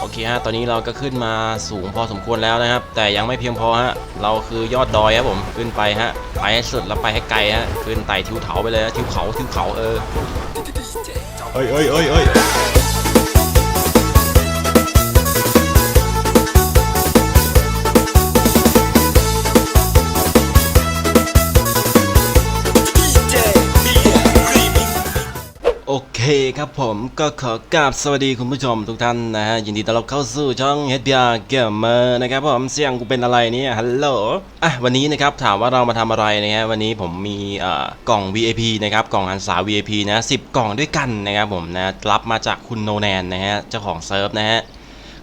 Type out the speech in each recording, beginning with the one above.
โอเคฮะ ตอนนี้เราก็ขึ้นมาสูงพอสมควรแล้วนะครับ แต่ยังไม่เพียงพอฮะ เราคือยอดดอยครับผม ขึ้นไปฮะ ไปให้สุดแล้วไปให้ไกลฮะ ขึ้นไต่ทิวเขาไปเลยฮะทิวเขาทิวเขาเออ เอ้ยเอ้ยเอ้ยเอ้ย โอเคครับผมก็ขอกราบสวัสดีคุณผู้ชมทุกท่านนะฮะ ยินดีต้อนรับเข้าสู่ช่อง HBR Gamer นะครับผมเสียงกูเป็นอะไรเนี่ยฮัลโหลอะวันนี้นะครับถามว่าเรามาทำอะไรนะฮะวันนี้ผมมีเอ่อกล่อง VIP นะครับกล่องหันษา VIP นะ10กล่องด้วยกันนะครับผมนะรับมาจากคุณโนแนนนะฮะเจ้าของเซิร์ฟนะฮะ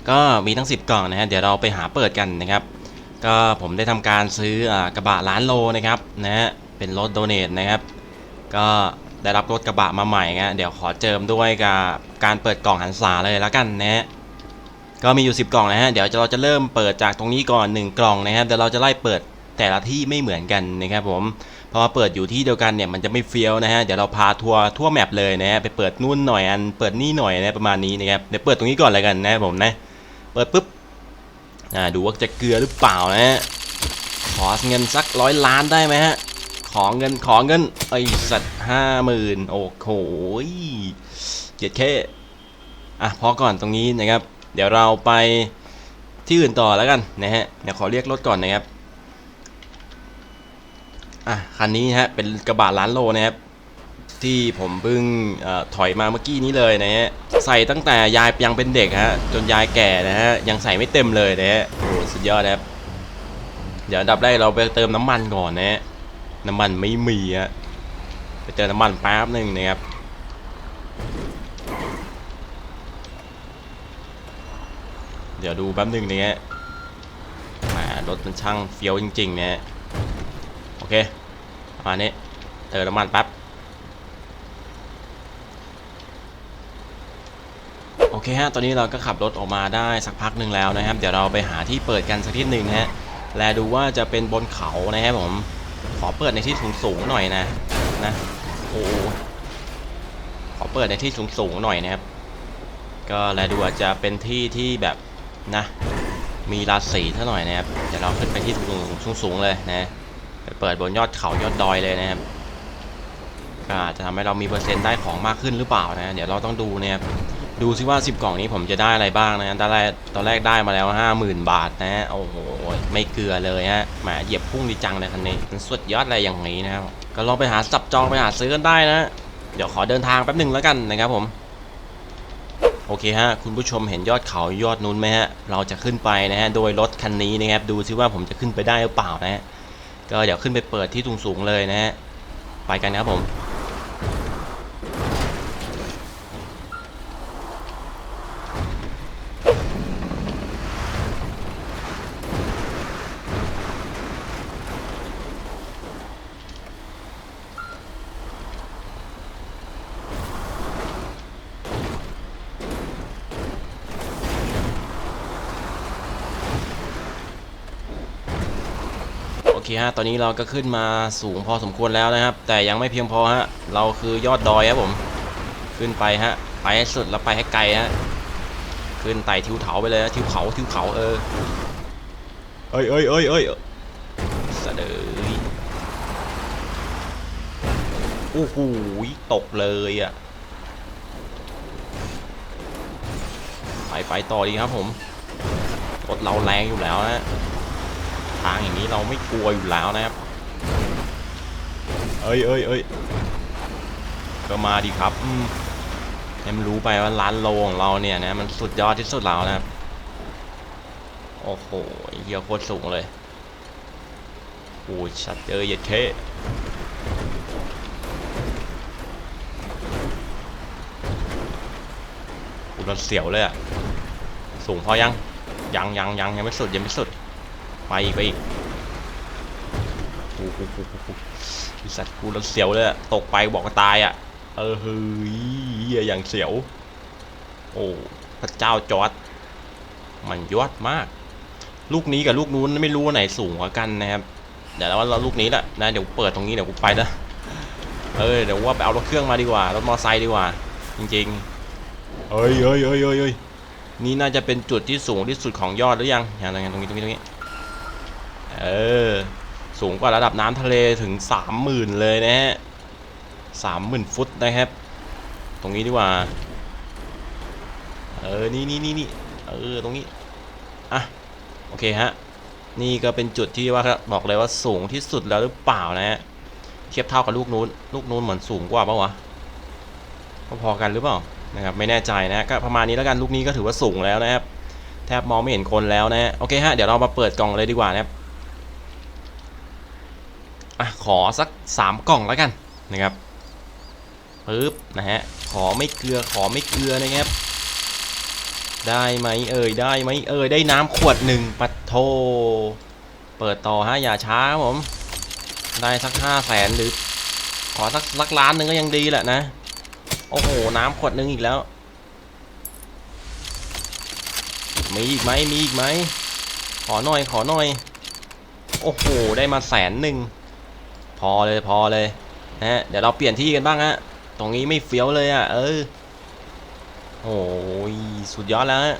ก็มีทั้ง 10 กล่องนะฮะเดี๋ยวเราไปหาเปิดกันนะครับก็ผมได้ทำการซื้ออ่ากระบะล้านโลนะครับนะฮะเป็นรถโดเนทนะครับก็ ได้รับรถกระบะมาใหม่นะเดี๋ยวขอเจิมด้วยกับการเปิดกล่องหันษาเลยแล้วกันนะฮะก็มีอยู่ 10 กล่องนะฮะเดี๋ยวเราจะเริ่มเปิดจากตรงนี้ก่อน 1 กล่องนะครับเดี๋ยวเราจะไล่เปิดแต่ละที่ไม่เหมือนกันนะครับผมพราะว่าเปิดอยู่ที่เดียวกันเนี่ยมันจะไม่เฟี้ยวนะฮะเดี๋ยวเราพาทัวร์ทั่วแมปเลยนะฮะไปเปิดนู่นหน่อยอันเปิดนี่หน่อยนะประมาณนี้นะครับเดี๋ยวเปิดตรงนี้ก่อนเลยกันนะผมนะเปิดปุ๊บอ่าดูว่าจะเกลือหรือเปล่านะฮะขอเงินสักร้อยล้านได้ไหมฮะ ขอเงินขอเงินไอสัตว์ห้าหมื่นโอ้โหเจ็ดแค่อะพอก่อนตรงนี้นะครับ เดี๋ยวเราไปที่อื่นต่อแล้วกันนะฮะเดี๋ยวขอเรียกรถก่อนนะครับอะคันนี้ฮะเป็นกระบะล้านโลนะครับที่ผมเพิ่งอถอยมาเมื่อกี้นี้เลยนะฮะใส่ตั้งแต่ยายยังเป็นเด็กฮะจนยายแก่นะฮะยังใส่ไม่เต็มเลยนะฮะโอ้สุดยอดนะครับเดี๋ยวดับแรกเราไปเติมน้ำมันก่อนนะฮะ น้ำมันไม่มีอะไปเติมน้ำมันแป๊บหนึ่งนะครับเดี๋ยวดูแป๊บหนึ่งนะฮะแหมรถมันช่างเฟี้ยวจริงๆนะฮะโอเคประมาณนี้เติมน้ำมันแป๊บโอเคฮะ ตอนนี้เราก็ขับรถออกมาได้สักพักหนึ่งแล้วนะครับ เดี๋ยวเราไปหาที่เปิดกันสักทีหนึ่งฮะ แลดูว่าจะเป็นบนเขานะครับผม ขอเปิดในที่สูงสูงหน่อยนะนะโอ้ขอเปิดในที่สูงสูงหน่อยนะครับ ก็แลดูอาจจะเป็นที่ที่แบบนะ มีราศีเท่าหน่อยนะครับเดี๋ยวเราขึ้นไปที่สูงสูงสูงเลยนะไปเปิดบนยอดเขายอดดอยเลยนะครับก็อาจจะทำให้เรามีเปอร์เซ็นต์ได้ของมากขึ้นหรือเปล่านะ เดี๋ยวเราต้องดูนะครับ ดูซิว่า 10 กล่องนี้ผมจะได้อะไรบ้างนะตอนแรกตอนแรกได้มาแล้ว 50,000 บาทนะโอ้โหไม่เกลือเลยฮะแหมเหยียบพุ่งดีจังเลยคันนี้มันสุดยอดอะไรอย่างนี้นะครับก็ลองไปหาจับจองไปหาซื้อกันได้นะ เดี๋ยวขอเดินทางแป๊บหนึ่งแล้วกันนะครับผมโอเคฮะคุณผู้ชมเห็นยอดเขายอดนู้นไหมฮะเราจะขึ้นไปนะฮะโดยรถคันนี้นะครับดูซิว่าผมจะขึ้นไปได้หรือเปล่านะฮะก็เดี๋ยวขึ้นไปเปิดที่สูงๆเลยนะฮะไปกันนะครับผม เคฮะ ตอนนี้เราก็ขึ้นมาสูงพอสมควรแล้วนะครับ แต่ยังไม่เพียงพอฮะ เราคือยอดดอยครับผม ขึ้นไปฮะ ไปให้สุดแล้วไปให้ไกลฮะ ขึ้นไต่ทิวเขาไปเลยฮะทิวเขาทิวเขาเออ เอ้ยเอ้ยเอ้ยเอ้ยสะเดยโอ้โหตกเลยอะ ไปไปต่อดีครับผมรถเราแรงอยู่แล้วนะ ทางอย่างนี้เราไม่กลัวอยู่แล้วนะครับ เอ้ยเอ้ยเอ้ยก็มาดีครับอืมให้มันรู้ไปว่าร้านโลของเราเนี่ยนะมันสุดยอดที่สุดแล้วนะครับ โอ้โหเฮียโคตรสูงเลยโอ้ชัดเจอเย็ดเคอุรถเสียวเลยอะสูงพอยังยังยังยังยังไม่สุดยังไม่สุด ไปอีกไปอีกโอ้โหสัตว์กูรถเสียวเลยอะตกไปบอกว่าตายอะ เออเฮ้ยเฮียอย่างเสียว โอ้พระเจ้าจอร์ดมันยอดมาก ลูกนี้กับลูกนู้นไม่รู้ว่าไหนสูงกว่ากันนะครับ เดี๋ยวเราลูกนี้แหละนะเดี๋ยวเปิดตรงนี้เดี๋ยวกูไปนะเออเดี๋ยวว่าไปเอารถเครื่องมาดีกว่ารถมอไซค์ดีกว่า จริงๆเอ้ยเอ้ยเอ้ยเอ้ยเอ้ยนี่น่าจะเป็นจุดที่สูงที่สุดของยอดหรือยังอย่างไรตรงนี้ตรงนี้ตรงนี้ เออ สูงกว่าระดับน้ำทะเลถึงสามหมื่นเลยนะฮะสามหมื่นฟุตนะครับ ตรงนี้ดีกว่า เออ นี่นี่นี่นี่เออ ตรงนี้ อะ โอเคฮะ นี่ก็เป็นจุดที่ว่าบอกเลยว่าสูงที่สุดแล้วหรือเปล่านะฮะ เทียบเท่ากับลูกนู้น ลูกนู้นเหมือนสูงกว่าปะวะก็พอกันหรือเปล่า นะครับ ไม่แน่ใจนะก็ประมาณนี้แล้วกัน ลูกนี้ก็ถือว่าสูงแล้วนะครับ แทบมองไม่เห็นคนแล้วนะฮะ โอเคฮะ เดี๋ยวเรามาเปิดกล่องเลยดีกว่านะครับ อะขอสักสามกล่องแล้วกันนะครับปึ๊บนะฮะขอไม่เกลือขอไม่เกลือนะครับ ได้ไหมเอ่ยได้ไหมเอ่ยได้น้ำขวดหนึ่งปัดโท เปิดต่อฮะอย่าช้าครับผม ได้สักห้าแสนหรือ ขอสักสักล้านหนึ่งก็ยังดีแหละนะ โอ้โห น้ำขวดหนึ่งอีกแล้ว มีอีกไหมมีอีกไหมขอหน่อยขอหน่อย โอ้โห ได้มาแสนหนึ่ง พอเลยพอเลยนะฮะเดี๋ยวเราเปลี่ยนที่กันบ้างฮะตรงนี้ไม่เฟี้ยวเลยอะเออโอ้ยสุดยอดแล้วฮะ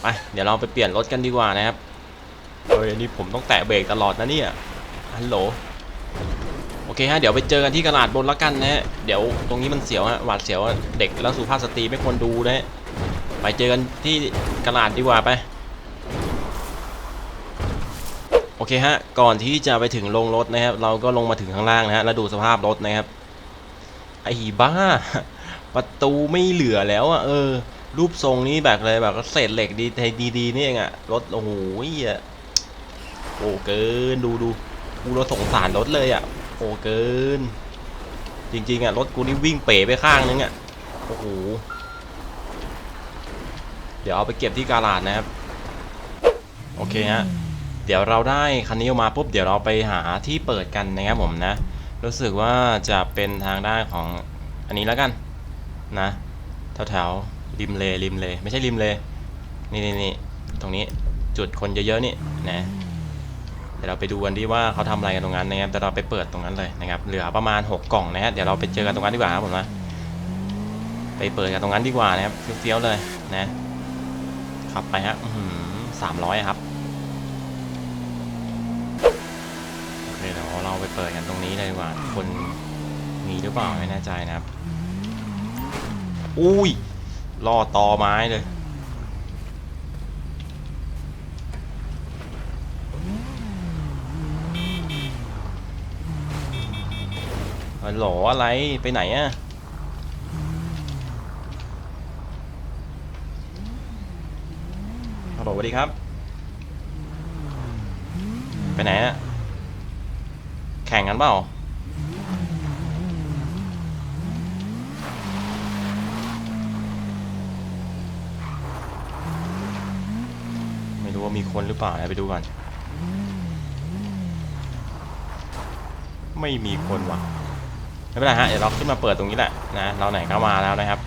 ไปเดี๋ยวเราไปเปลี่ยนรถกันดีกว่านะครับเฮ้ยอันนี้ผมต้องแตะเบรกตลอดนะเนี่ยฮัลโหลโอเคฮะเดี๋ยวไปเจอกันที่กระดาษบนละกันนะฮะเดี๋ยวตรงนี้มันเสียวฮะหวาดเสียวเด็กแล้วสุภาพสตรีไม่ควรดูนะฮะไปเจอกันที่กระดาษดีกว่าไป โอเคฮะ ก่อนที่จะไปถึงลงรถนะครับ เราก็ลงมาถึงข้างล่างนะฮะ แล้วดูสภาพรถนะครับ ไอ้บ้า ประตูไม่เหลือแล้วอะ เออ รูปทรงนี้แบบเลยแบบเศษเหล็กดีดีดีๆนี่เองอะ รถ โอ้โหอะโอ้เกิน ดูดูกูเราสงสารรถเลยอะ โอ้เกิน จริงๆอะ รถกูนี่วิ่งเป๋ไปข้างนึงอะ โอ้โห เดี๋ยวเอาไปเก็บที่กาลาดนะครับ โอเคฮะ เดี๋ยวเราได้คันนี้ออกมาปุ๊บเดี๋ยวเราไปหาที่เปิดกันนะครับผมนะ รู้สึกว่าจะเป็นทางด้านของอันนี้แล้วกันนะแถวแถวๆริมเลริมเลไม่ใช่ริมเลนี่นี่นี่ตรงนี้จุดคนเยอะๆนี่นะเดี๋ยวเราไปดูกันดีว่าเขาทำอะไรกันตรงนั้นนะครับแต่เราไปเปิดตรงนั้นเลยนะครับเหลือประมาณ 6 กล่องนะฮะเดี๋ยวเราไปเจอกันตรงนั้นดีกว่าครับผมนะไปเปิดกันตรงนั้นดีกว่านะครับเฟี้ยวๆเลยนะขับไปฮะสามร้อยครับ ไปเปิดกันตรงนี้เลยดีกว่าคนมีหรือเปล่าไม่แน่ใจนะครับ อุ้ยล่อตอไม้เลยฮัลโหลอะไรไปไหนอะฮัลโหลสวัสดีครับ ไปไหนอะ แข่งกันเปล่าไม่รู้ว่ามีคนหรือเปล่านะไปดูก่อนไม่มีคนว่ะไม่เป็นไรฮะเดี๋ยวเราขึ้นมาเปิดตรงนี้แหละนะเราไหนก็มาแล้วนะครับ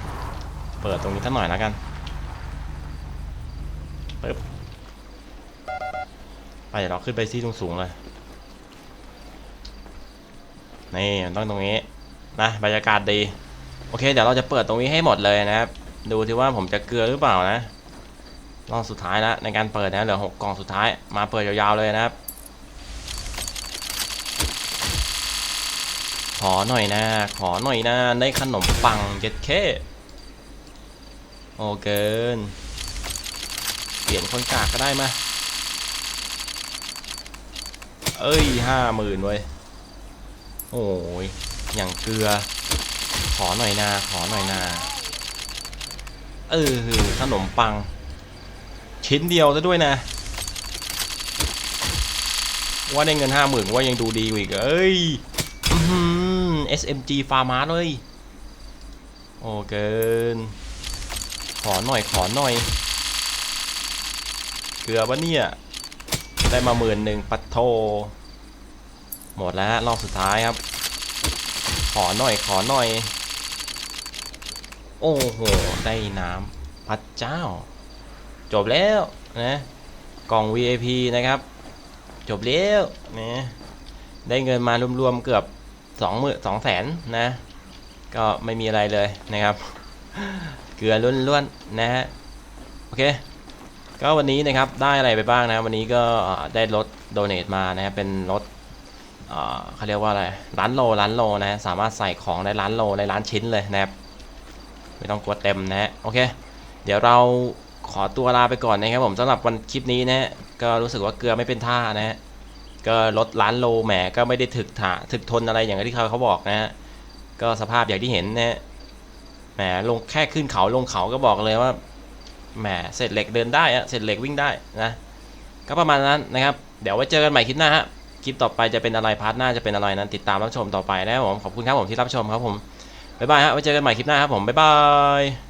เปิดตรงนี้สักหน่อยแล้วกันปึ๊บไปเดี๋ยวเราขึ้นไปที่สูงๆเลย นี่มันต้องตรงนี้นะบรรยากาศดีโอเคเดี๋ยวเราจะเปิดตรงนี้ให้หมดเลยนะครับ ดูที่ว่าผมจะเกลือหรือเปล่านะรอบสุดท้ายแล้วในการเปิดนะเหลือหกกล่องสุดท้ายมาเปิดยาวๆเลยนะครับขอหน่อยนะ ขอหน่อยนะได้ขนมปังเจ็ดเคโอเกิน เปลี่ยนคนกากก็ได้มา เอ้ยห้าหมื่นเว้ย โอ้ยอย่างเกลือ ขอหน่อยนา ขอหน่อยนา เออขนมปัง ชิ้นเดียวซะด้วยนะ ว่าได้เงินห้าหมื่นว่ายังดูดีอีก เอ้ยอ SMG ฟาร์มาเลย โอ้เกิน ขอหน่อยขอหน่อย เกลือปะเนี่ย ได้มาหมื่นหนึ่งปัดโท หมดแล้วรอบสุดท้ายครับ ขอหน่อยขอหน่อย โอ้โห ได้น้ำพระเจ้า จบแล้วนะกล่อง VIP นะครับ จบแล้วนะได้เงินมารวมๆเกือบสองหมื่นสองแสนนะ ก็ไม่มีอะไรเลยนะครับ เกลือล้วนๆนะฮะโอเค ก็วันนี้นะครับได้อะไรไปบ้างนะ วันนี้ก็ได้รถโดเนทมานะฮะเป็นรถ เขาเรียกว่าอะไรล้านโลล้านโลนะฮะสามารถใส่ของได้ล้านโลได้ล้านชิ้นเลยนะครับไม่ต้องกลัวเต็มนะฮะโอเค เดี๋ยวเราขอตัวลาไปก่อนนะครับผมสำหรับวันคลิปนี้นะฮะก็รู้สึกว่าเกลือไม่เป็นท่านะฮะก็รถล้านโลแหมก็ไม่ได้ถึกถาถึกทนอะไรอย่างที่เขาเขาบอกนะฮะก็สภาพอย่างที่เห็นนะฮะแหมลงแค่ขึ้นเขาลงเขาก็บอกเลยว่าแหมเศษเหล็กเดินได้อะเศษเหล็กวิ่งได้นะก็ประมาณนั้นนะครับ เดี๋ยวไว้เจอกันใหม่คลิปหน้าฮะ คลิปต่อไปจะเป็นอะไรพาร์ทหน้าจะเป็นอะไรนั้นติดตามรับชมต่อไปนะครับผมขอบคุณครับผมที่รับชมครับผมบ๊ายบายฮะไว้เจอกันใหม่คลิปหน้าครับผมบ๊ายบาย